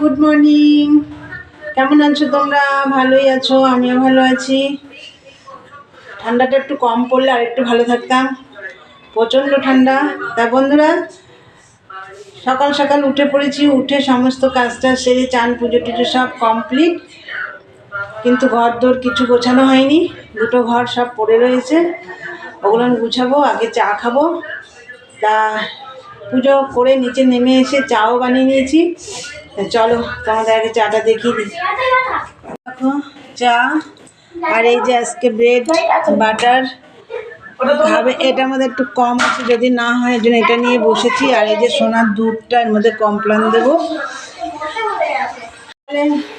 Good morning কেমন আছো তোমরা? ভালোই আছো, আমিও ভালো আছি। ঠান্ডাটা একটু কম পড়লে আর একটু ভালো থাকতাম। প্রচণ্ড ঠান্ডা। তা বন্ধুরা, সকাল সকাল উঠে পড়েছি, উঠে সমস্ত কাজটা সেরে চান, পুজো টুজো সব কমপ্লিট কিন্তু ঘর দোর কিছু গোছানো হয়নি। দুটো ঘর সব পড়ে রয়েছে। ওগুলো গুছাবো, আগে চা খাব। তা পুজো করে নিচে নেমে এসে চাও বানিয়ে নিয়েছি। চলো, তোমাদের আগে চাটা দেখিয়ে দিই। দেখো, চা, আর এই যে আজকে ব্রেড, বাটার, খাবে এটার মধ্যে একটু কম আছে, যদি না হয় জন্য এটা নিয়ে বসেছি, আর এই যে সোনার দুধটা, এর মধ্যে কমপ্লান দেবো।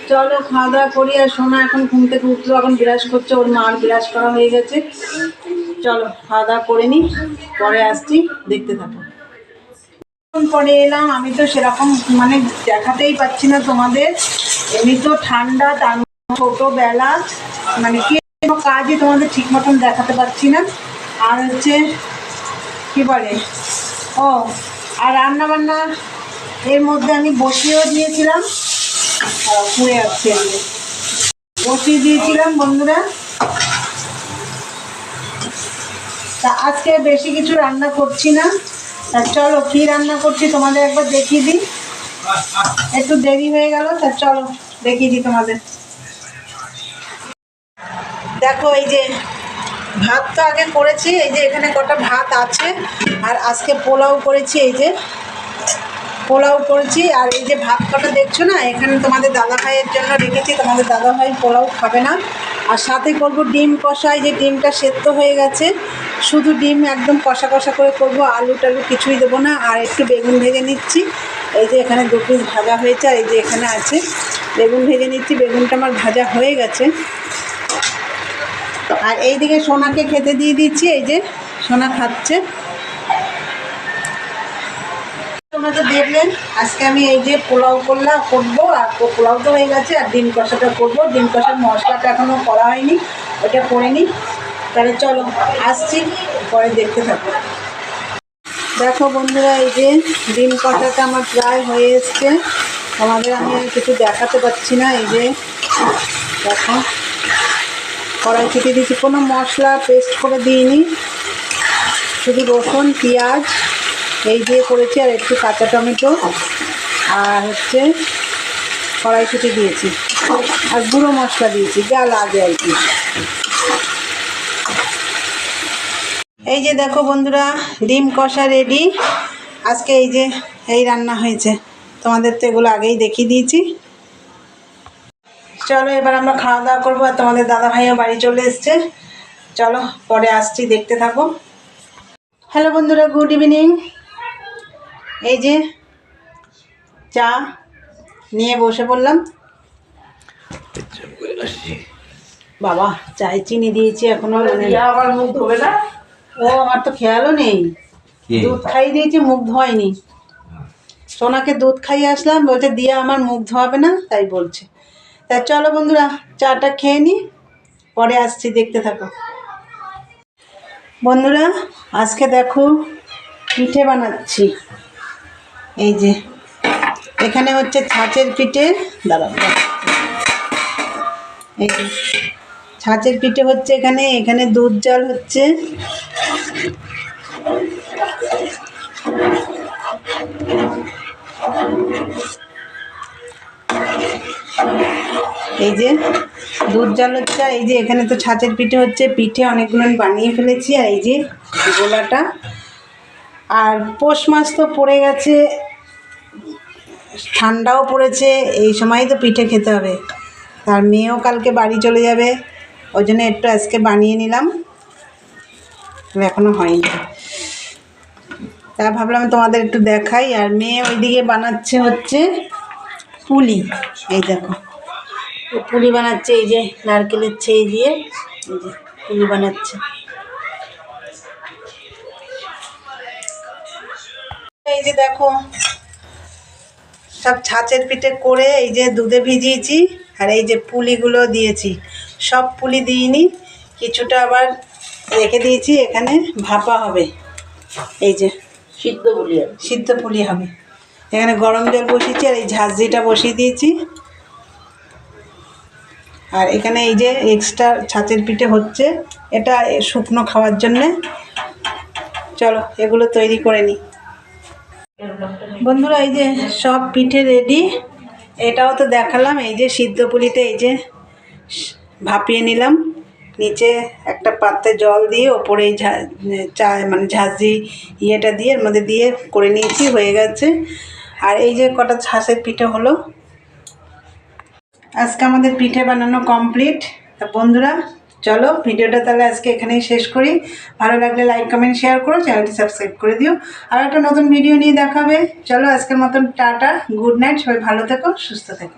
চলো, খাওয়া দাওয়া করি, আর সোনা এখন ঘুম থেকে উঠল, এখন বিরাজ করছে, ওর মার বিরাজ করা হয়ে গেছে। চলো, খাওয়া দাওয়া করে নিই পরে আসছি, দেখতে থাকো। পরে এলাম, আমি তো সেরকম মানে দেখাতেই পাচ্ছি না তোমাদের। এমনি তো ঠান্ডা, তার ছোটোবেলা মানে কি কাজই তোমাদের ঠিক মতন দেখাতে পারছি না। আর হচ্ছে, কি বলে? ও, আর রান্না বান্না এর মধ্যে আমি বসিয়েও দিয়েছিলাম। পুড়ে আসছে আমি বসিয়ে দিয়েছিলাম, বন্ধুরা। তা আজকে বেশি কিছু রান্না করছি না। তা চলো, কী রান্না করছি তোমাদের একবার দেখিয়ে দিই। একটু দেরি হয়ে গেল, তা চলো, দেখিয়ে দিই তোমাদের। দেখো, এই যে ভাত তো আগে করেছি, এই যে এখানে কটা ভাত আছে, আর আজকে পোলাও করেছি, এই যে পোলাও করেছি, আর এই যে ভাত কটা দেখছ না, এখানে তোমাদের দাদা ভাইয়ের জন্য রেখেছি, তোমাদের দাদা ভাই পোলাও খাবে না। আর সাথে করব ডিম কষা এই যে ডিমটা সেদ্ধ হয়ে গেছে, শুধু ডিম একদম কষা কষা করে করব, আলু টালু কিছুই দেবো না, আর একটু বেগুন ভেজে নিচ্ছি। এই যে এখানে দু পিস ভাজা হয়েছে, আর এই যে এখানে আছে বেগুন ভেজে নিচ্ছি, বেগুনটা আমার ভাজা হয়ে গেছে। আর এইদিকে সোনাকে খেতে দিয়ে দিচ্ছি, এই যে সোনা খাচ্ছে। তোমরা তো দেখলেন, আজকে আমি এই যে পোলাও করলাম, করব, আর পোলাও তো হয়ে গেছে, আর ডিম কষাটা করব। ডিম কষার মশলাটা এখনও করা হয়নি, ওটা করে নিই। তাহলে চলো, আসছি, পরে দেখতে থাকো। দেখো বন্ধুরা, এই যে ডিম কষাটা আমার প্রায় হয়ে এসছে। তোমাদের আমি কিছু দেখাতে পারছি না, এই যে দেখো। কড়াই কেটে দিয়েছি, কোনো মশলা পেস্ট করে দিইনি। শুধু রসুন, পেঁয়াজ এই দিয়ে করেছি আর একটু কাঁচা টমেটো আর হচ্ছে কড়াইশুটি দিয়েছি। আর গুঁড়ো মশলা দিয়েছি, যা লাগে আর কি। এই যে দেখো বন্ধুরা, ডিম কষা রেডি আজকে এই যে এই রান্না হয়েছে। তোমাদের তো এগুলো আগেই দেখিয়ে দিয়েছি। চলো, এবার আমরা খাওয়া দাওয়া করব আর তোমাদের দাদা ভাইও বাড়ি চলে এসছে। চলো, পরে আসছি, দেখতে থাকো। হ্যালো বন্ধুরা গুড ইভিনিং এই যে চা নিয়ে বসে পড়লাম। বাবা চায় চিনি দিয়েছি এখনও মানে আবার মুখ ধোবে না? ও আমার তো খেয়ালও নেই। দুধ খাইয়ে দিয়েছি মুখ ধোয়নি সোনাকে দুধ খাইয়ে আসলাম বলছে দিয়া আমার মুখ ধোয়াবে না তাই বলছে। তা চলো বন্ধুরা চাটা খেয়ে নি পরে আসছি দেখতে থাকো। বন্ধুরা আজকে দেখো পিঠে বানাচ্ছি। এই যে, এখানে হচ্ছে ছাঁচের পিঠে, দাঁড়াও। এই যে, ছাঁচের পিঠে হচ্ছে এখানে এখানে দুধ জল হচ্ছে এই যে, দুধ জল হচ্ছে এই যে এখানে তো ছাঁচের পিঠে হচ্ছে, পিঠে অনেকগুলো বানিয়ে ফেলেছি, আর এই যে গোলাটা আর পৌষ মাস তো পড়ে গেছে, ঠান্ডাও পড়েছে, এই সময় তো পিঠে খেতে হবে। তার মেয়েও কালকে বাড়ি চলে যাবে, ওই জন্য একটু আজকে বানিয়ে নিলাম। এখনও হয়নি। তা ভাবলাম তোমাদের একটু দেখাই, আর মেয়ে ওইদিকে বানাচ্ছে হচ্ছে পুলি। এই দেখো, পুলি বানাচ্ছে, এই যে নারকেলের ছেই দিয়ে, এই যে পুলি বানাচ্ছে। এই যে দেখো সব ছাঁচের পিঠে করে এই যে দুধে ভিজিয়েছি আর এই যে পুলিগুলো দিয়েছি। সব পুলি দিইনি কিছুটা আবার রেখে দিয়েছি এখানে ভাপা হবে। এই যে সিদ্ধ পুলি সিদ্ধ পুলি হবে। এখানে গরম জল বসিয়েছি আর এই ঝাঁঝরিটা বসিয়ে দিয়েছি। আর এখানে এই যে এক্সট্রা ছাঁচের পিঠে হচ্ছে এটা শুকনো খাওয়ার জন্যে। চলো এগুলো তৈরি করে নিই। বন্ধুরা, এই যে সব পিঠে রেডি এটাও তো দেখালাম, এই যে সিদ্ধ পুলিতে এই যে ভাপিয়ে নিলাম। নিচে একটা পাত্রে জল দিয়ে ওপরে এই চা মানে ঝাঁঝরি ইয়েটা দিয়ে এর মধ্যে দিয়ে করে নিয়েছি, হয়ে গেছে। আর এই যে কটা ছাঁচের পিঠে হলো। আজকে আমাদের পিঠে বানানো কমপ্লিট তা বন্ধুরা চলো, ভিডিওটা তাহলে আজকে এখানেই শেষ করি। ভালো লাগলে লাইক কমেন্ট শেয়ার করো চ্যানেলটি সাবস্ক্রাইব করে দিও। আর একটা নতুন ভিডিও নিয়ে দেখাবে চলো, আজকের মতন টাটা গুড নাইট সবাই ভালো থেকো, সুস্থ থেকো।